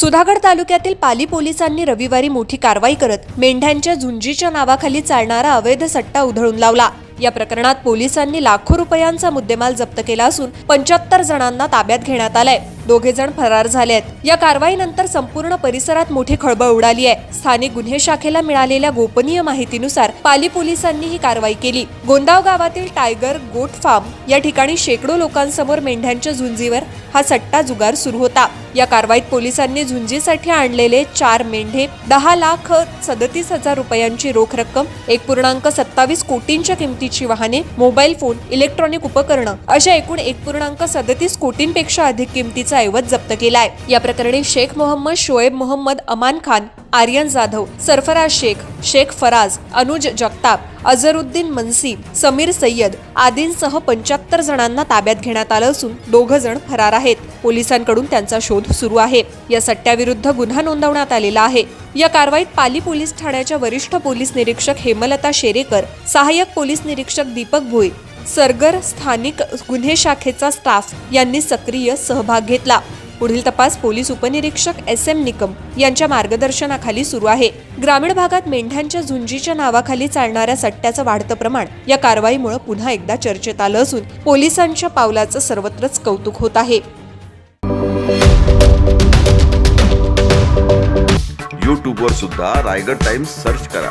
सुधागड तालुक्यातील पाली पोलिसांनी रविवारी मोठी कारवाई करत मेंढ्यांच्या झुंजीच्या नावाखाली चालणारा अवैध सट्टा उधळून लावला. या प्रकरणात पोलिसांनी लाखो रुपयांचा मुद्देमाल जप्त केला असून पंच्याहत्तर जणांना ताब्यात घेण्यात आलाय. दोघे जण फरार झाले आहेत. या कारवाईनंतर संपूर्ण परिसरात मोठी खळबळ उडाली आहे. स्थानिक गुन्हे शाखेला मिळालेल्या गोपनीय माहितीनुसार पाली पोलिसांनी ही कारवाई केली. गोंदाव गावातील टायगर गोट फार्म या ठिकाणी शेकडो लोकांसमोर मेंढ्यांच्या झुंजीवर हा सट्टा जुगार सुरू होता. या कारवाईत पोलिसांनी झुंजीसाठी आणलेले चार मेंढे दहा लाख सदतीस हजार रुपयांची रोख रक्कम एक पूर्णांक सत्तावीस कोटींच्या किमतीची वाहने मोबाईल फोन इलेक्ट्रॉनिक उपकरणं अशा एकूण एक पूर्णांक सदतीस कोटींपेक्षा अधिक किमतीचा ऐवज जप्त केलाय. या प्रकरणी शेख मोहम्मद शोएब मोहम्मद अमान खान आर्यन जाधव सरफराज शेख शेख फराज अनुज जगताप अझरुद्दीन मनसी समीर सय्यद आदींसह पंच्याहत्तर जणांना ताब्यात घेण्यात आलं असून दोघ जण फरार आहेत. पोलिसांकडून त्यांचा शोध सुरू आहे. या सट्ट्याविरुद्ध गुन्हा नोंदवण्यात आलेला आहे. या कारवाईत पाली पोलीस ठाण्याच्या वरिष्ठ पोलीस निरीक्षक हेमलता शेरेकर सहाय्यक पोलीस निरीक्षक दीपक भोई सरगर स्थानिक गुन्हे शाखेचा स्टाफ यांनी सक्रिय सहभाग घेतला. पुढील तपास पोलीस उपनिरीक्षक एस एम निकम यांच्या मार्गदर्शनाखाली सुरू आहे. ग्रामीण भागात मेंढ्यांच्या झुंजीच्या नावाखाली चालणाऱ्या सट्ट्याचं वाढतं प्रमाण या कारवाईमुळे पुन्हा एकदा चर्चेत आलं असून पोलिसांच्या पावलाचं सर्वत्रच कौतुक होत आहे. यूट्यूबवर सुद्धा रायगड टाइम्स सर्च करा.